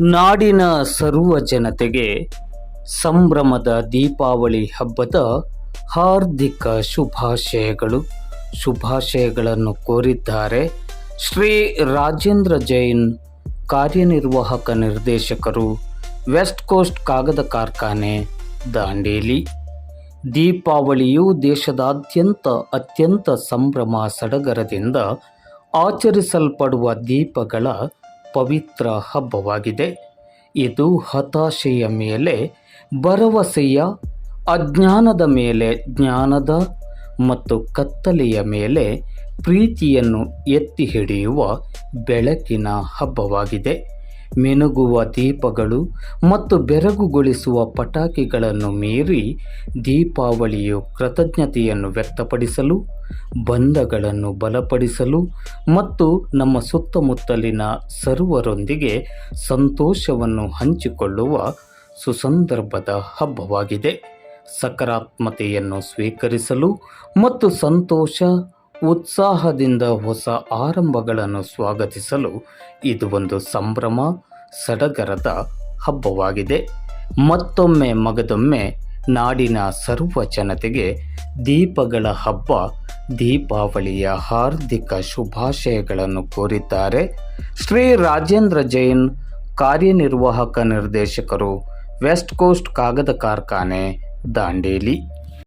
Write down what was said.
ನಾಡಿನ ಸರ್ವ ಜನತೆಗೆ ಸಂಭ್ರಮದ ದೀಪಾವಳಿ ಹಬ್ಬದ ಹಾರ್ದಿಕ ಶುಭಾಶಯಗಳು. ಶುಭಾಶಯಗಳನ್ನು ಕೋರಿದ್ದಾರೆ ಶ್ರೀ ರಾಜೇಂದ್ರ ಜೈನ್ ಕಾರ್ಯನಿರ್ವಾಹಕ ನಿರ್ದೇಶಕರು ವೆಸ್ಟ್ ಕೋಸ್ಟ್ ಕಾಗದ ಕಾರ್ಖಾನೆ ದಾಂಡೇಲಿ. ದೀಪಾವಳಿಯು ದೇಶದಾದ್ಯಂತ ಅತ್ಯಂತ ಸಂಭ್ರಮ ಸಡಗರದಿಂದ ಆಚರಿಸಲ್ಪಡುವ ದೀಪಗಳ ಪವಿತ್ರ ಹಬ್ಬವಾಗಿದೆ. ಇದು ಹತಾಶೆಯ ಮೇಲೆ, ಭರವಸೆಯ, ಅಜ್ಞಾನದ ಮೇಲೆ ಜ್ಞಾನದ ಮತ್ತು ಕತ್ತಲೆಯ ಮೇಲೆ ಪ್ರೀತಿಯನ್ನು ಎತ್ತಿ ಹಿಡಿಯುವ ಬೆಳಕಿನ ಹಬ್ಬವಾಗಿದೆ. ಮಿನುಗುವ ದೀಪಗಳು ಮತ್ತು ಬೆರಗುಗೊಳಿಸುವ ಪಟಾಕಿಗಳನ್ನು ಮೀರಿ ದೀಪಾವಳಿಯು ಕೃತಜ್ಞತೆಯನ್ನು ವ್ಯಕ್ತಪಡಿಸಲು, ಬಂಧಗಳನ್ನು ಬಲಪಡಿಸಲು ಮತ್ತು ನಮ್ಮ ಸುತ್ತಮುತ್ತಲಿನ ಸರ್ವರೊಂದಿಗೆ ಸಂತೋಷವನ್ನು ಹಂಚಿಕೊಳ್ಳುವ ಸುಸಂದರ್ಭದ ಹಬ್ಬವಾಗಿದೆ. ಸಕಾರಾತ್ಮತೆಯನ್ನು ಸ್ವೀಕರಿಸಲು ಮತ್ತು ಸಂತೋಷ ಉತ್ಸಾಹದಿಂದ ಹೊಸ ಆರಂಭಗಳನ್ನು ಸ್ವಾಗತಿಸಲು ಇದು ಒಂದು ಸಂಭ್ರಮ, ಸಡಗರದ ಹಬ್ಬವಾಗಿದೆ. ಮತ್ತೊಮ್ಮೆ ಮಗದೊಮ್ಮೆ ನಾಡಿನ ಸರ್ವ ಜನತೆಗೆ ದೀಪಗಳ ಹಬ್ಬ, ದೀಪಾವಳಿಯ ಹಾರ್ದಿಕ ಶುಭಾಶಯಗಳನ್ನು ಕೋರಿದ್ದಾರೆ. ಶ್ರೀ ರಾಜೇಂದ್ರ ಜೈನ್ ಕಾರ್ಯನಿರ್ವಾಹಕ ನಿರ್ದೇಶಕರು, ವೆಸ್ಟ್ ಕೋಸ್ಟ್ ಕಾಗದ ಕಾರ್ಖಾನೆ, ದಾಂಡೇಲಿ.